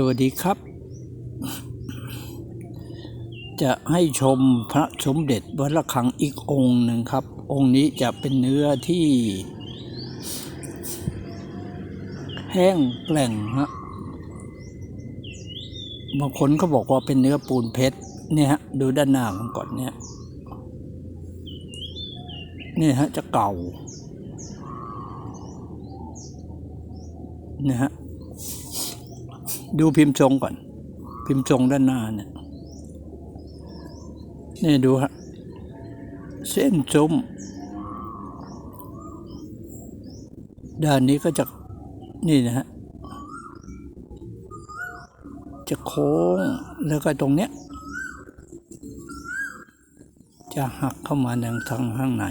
สวัสดีครับ จะให้ชมพระสมเด็จวัดระฆังอีกองค์หนึ่งครับ องค์นี้จะเป็นเนื้อที่ แห้งแกร่งฮะบางคนก็บอกว่าเป็นเนื้อปูนเพชรเนี่ยฮะดูด้านหน้ากันก่อนเนี่ยนี่ฮะจะเก่าเนี่ยฮะ ดูพิมพ์ทรงก่อน พิมพ์ทรงด้านหน้าเนี่ยนี่ดูฮะเส้นซุ้มด้านนี้ก็จะนี่นะฮะจะโค้งแล้วก็ตรงเนี้ย จะหักเข้ามาทางทางข้างใน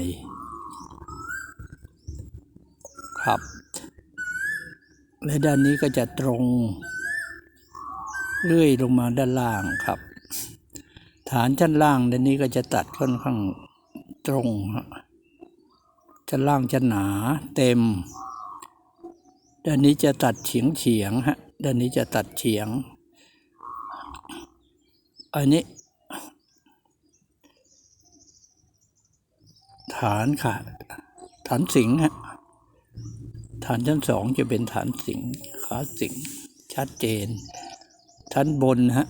ครับ และด้านนี้ก็จะตรง เลื่อยลงมาด้านล่างครับ ฐานชั้นล่างด้านนี้ก็จะตัดค่อนข้างตรงฮะชั้นล่างจะหนาเต็มด้านนี้จะตัดเฉียงเฉียงฮะด้านนี้จะตัดเฉียง อันนี้ ฐานค่ะ ฐานสิงฮะฐานชั้นสองจะเป็นฐานสิงขาสิงชัดเจน ชั้นบนฮะ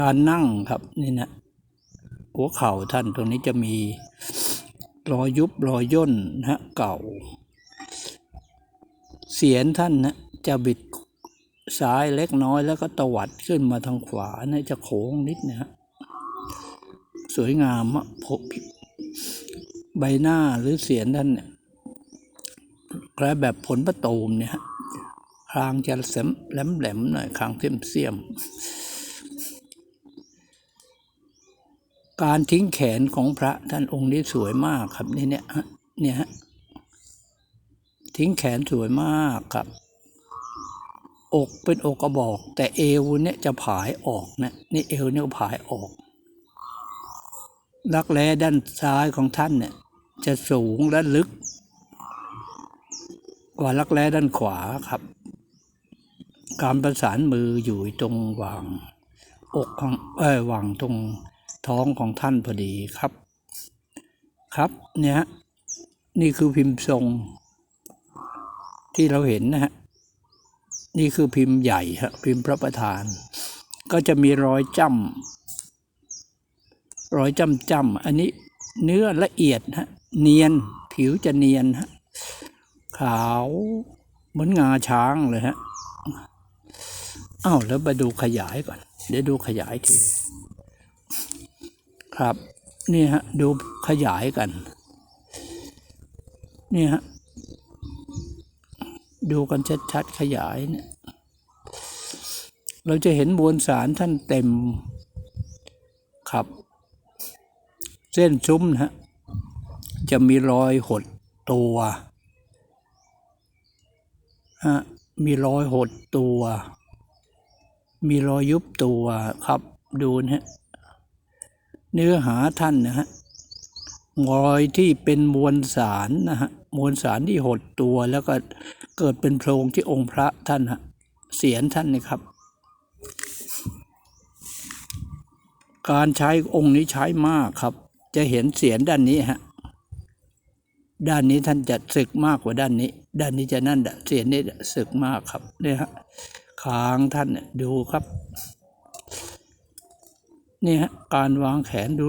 การนั่งครับนี่นะหัวเข่าท่านตรงนี้จะมีรอยยุบรอยย่นนะฮะเก่า เสียนท่านนะจะบิดซ้ายเล็กน้อยแล้วก็ตวัดขึ้นมาทางขวานะจะโค้งนิดนะฮะสวยงามอะผมใบหน้าหรือเสียนท่านเนี่ยคล้ายแบบผลประตูมเนี่ยฮะ คางจะเสมแหลมแหลมหน่อยคางเสียมเสียม การทิ้งแขนของพระท่านองค์นี้สวยมากครับนี่เนี่ยฮะเนี่ยฮะทิ้งแขนสวยมากครับ อกเป็นอกกระบอก แต่เอวเนี่ยจะผายออกนะนี่เอวเนี่ยผายออกรักแร้ด้านซ้ายของท่านเนี่ย จะสูงและลึก กว่ารักแร้ด้านขวาครับ การประสานมืออยู่ตรงหว่างอกของเอ้ยวางตรงท้องของท่านพอดีครับ ครับเนี่ยนี่คือพิมพ์ทรง ที่เราเห็นนะฮะนี่คือพิมพ์ใหญ่ฮะพิมพ์พระประธาน ก็จะมีรอยจ้ำรอยจ้ำจ้ำอันนี้เนื้อละเอียดฮะเนียนผิวจะเนียนฮะขาวเหมือนงาช้างเลยฮะ อ้าวแล้วไปดูขยายก่อน เดี๋ยวดูขยายที ครับ นี่ฮะ ดูขยายกัน นี่ฮะ ดูกันชัดๆขยายเนี่ย เราจะเห็นมวลสารท่านเต็ม ครับ เส้นซุ้มนะฮะ จะมีรอยหดตัวฮะมีรอยหดตัว มีรอยยุบตัวครับดูนะฮะเนื้อหาท่านนะฮะรอยที่เป็นมวลสารนะฮะมวลสารที่หดตัวแล้วก็เกิดเป็นโพรงที่องค์พระท่านฮะเสียนท่านนี่ครับ การใช้องค์นี้ใช้มากครับ จะเห็นเสียนด้านนี้ฮะด้านนี้ท่านจะศึกมากกว่าด้านนี้ ด้านนี้จะนั่นเสียนนี่ศึกมากครับเนี่ยฮะ คางท่านเนี่ยดูครับ นี่ฮะการวางแขนดู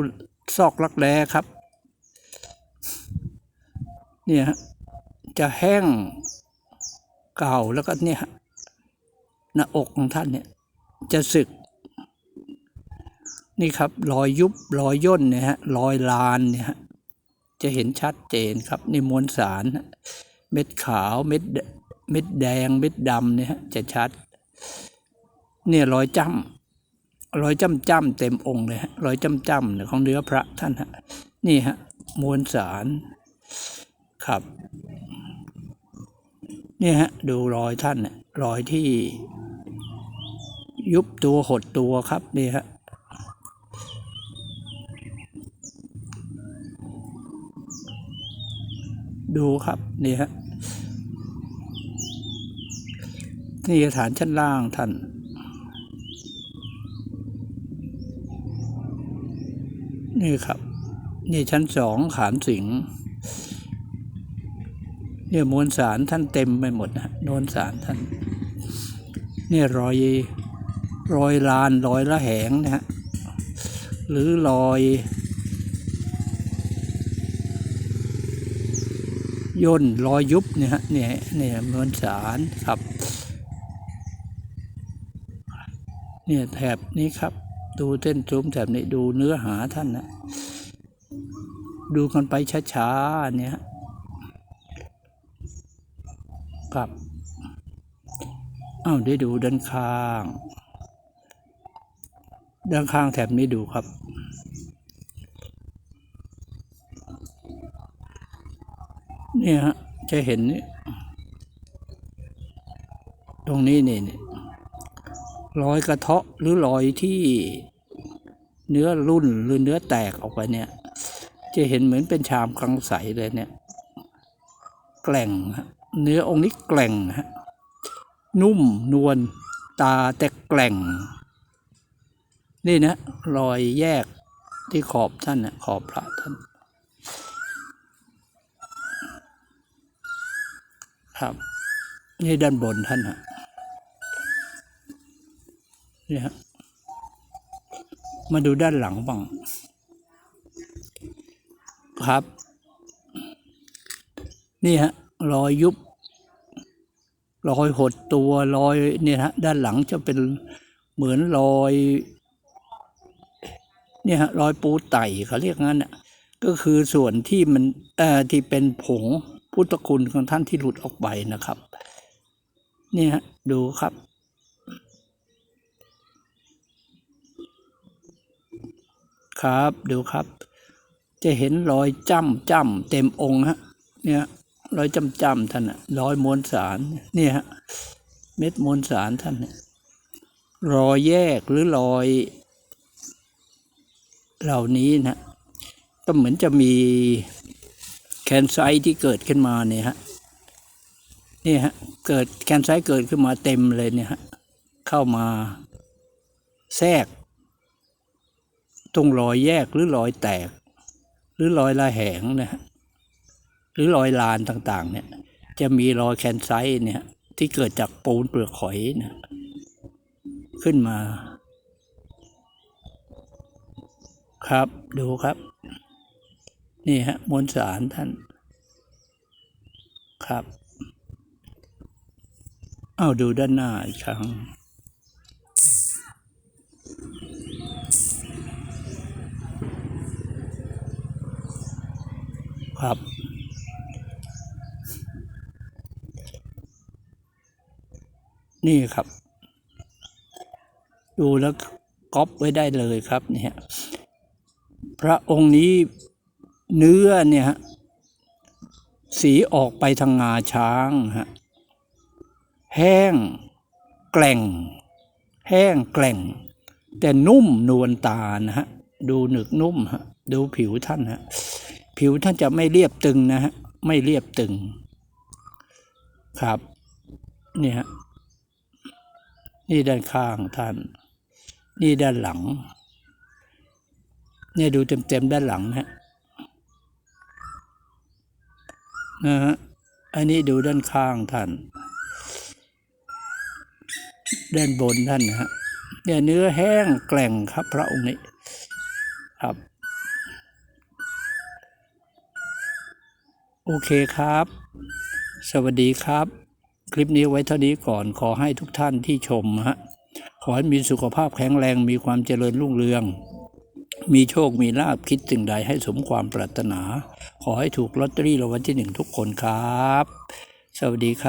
ซอกรักแร้ครับ เนี่ยฮะจะแห้งเก่าแล้วก็เนี่ยหน้าอกของท่านเนี่ย จะสึก นี่ครับรอยยุบรอยย่นเนี่ยฮะรอยลานเนี่ยฮะจะเห็นชัดเจนครับนี่มวลสาร เม็ดขาวเม็ดแดเม็ดแดงเม็ดดำเนี่ยฮะจะชัด เนี่ยรอยจ้ำรอยจ้ำจ้ำๆเต็มองค์เลยฮะรอยจ้ำจ้ำเนี่ยของเนื้อพระท่านฮะนี่ฮะมวลสารครับเนี่ยฮะดูรอยท่านเนี่ยรอยที่ยุบตัวหดตัวครับนี่ฮะดูครับนี่ฮะ นี่ฐานชั้นล่างท่าน นี่ครับ นี่ชั้นสองขานสิงเนี่ยมวลสารท่านเต็มไปหมดนะมวลสารท่าน เนี่ยรอยรอยลานรอยละแหงนะฮะหรือรอยย่นรอยยุบเนี่ยฮะเนี่ยเนี่ยมวลสารครับ เนี่ยแถบนี้ครับ ดูเส้นซูมแถบนี้ดูเนื้อหาท่านนะดูกันไปช้าๆเนี่ยครับอ้าวได้ดูด้านข้าง ด้านข้างแถบนี้ดูครับเนี่ยฮะจะเห็นนี่ตรงนี้นี่นี่ รอยกระเทาะหรือรอยที่เนื้อรุ่นหรือเนื้อแตกออกไปเนี่ย จะเห็นเหมือนเป็นชามกลังใสเลยเนี่ย แกล่งเนื้อองค์นี้แกล่งฮะนุ่มนวลตาแต่แกล่ง นี่นะรอยแยกที่ขอบท่านนะขอบพระท่าน ครับ นี่ด้านบนท่านฮะ นี่ฮะมาดูด้านหลังบ้างครับ นี่ฮะรอยยุบรอยหดตัวรอยเนี่ยฮะด้านหลังจะเป็นเหมือนรอย เนี่ยฮะรอยปูไต่เขาเรียกงั้นน่ะก็คือส่วนที่มันเอ่อที่เป็นผงพุทธคุณของท่านที่หลุดออกไปนะครับนี่ฮะดูครับ ครับ ดูครับ จะเห็นรอยจ้ำจ้ำเต็มองค์ฮะเนี่ยรอยจ้ำจ้ำท่านอะรอยมวลสารเนี่ยฮะเม็ดมวลสารท่านรอยแยกหรือรอย เหล่านี้นะก็เหมือนจะมีแคนไซที่เกิดขึ้นมาเนี่ยฮะนี่ฮะเกิดแคนไซเกิดขึ้นมาเต็มเลยเนี่ยฮะเข้ามาแทรก ตรงรอยแยกหรือรอยแตก หรือรอยระแหงนะฮะหรือรอยลานต่างๆ เนี่ย จะมีรอยแคนไซต์เนี่ย ที่เกิดจากปูนเปลือกหอยนะขึ้นมา ครับดูครับ นี่ฮะมวลสารท่านครับ เอาดูด้านหน้าอีกครั้ง ครับ นี่ครับ ดูแล้วก๊อปไว้ได้เลยครับเนี่ยพระองค์นี้เนื้อเนี่ยสีออกไปทางงาช้างฮะแห้งแกล่ง แห้งแกล่ง แต่นุ่มนวลตานะฮะดูหนึกนุ่มฮะดูผิวท่านฮะ ผิวท่านจะไม่เรียบตึงนะฮะไม่เรียบตึง ครับนี่ฮะนี่ด้านข้างท่าน นี่ด้านหลัง เนี่ยดูเต็มๆด้านหลังนะฮะนะฮะอันนี้ดูด้านข้างท่าน ด้านบนท่านนะฮะเนี่ยเนื้อแห้งแกร่งครับพระองค์นี้ครับ โอเคครับ สวัสดีครับ คลิปนี้ไว้เท่านี้ก่อนขอให้ทุกท่านที่ชมฮะขอให้มีสุขภาพแข็งแรงมีความเจริญรุ่งเรือง มีโชคมีลาบคิดสิ่งใดให้สมความปรารถนา ขอให้ถูกลอตเตอรี่รางวัลที่หนึ่งทุกคนครับ สวัสดีครับ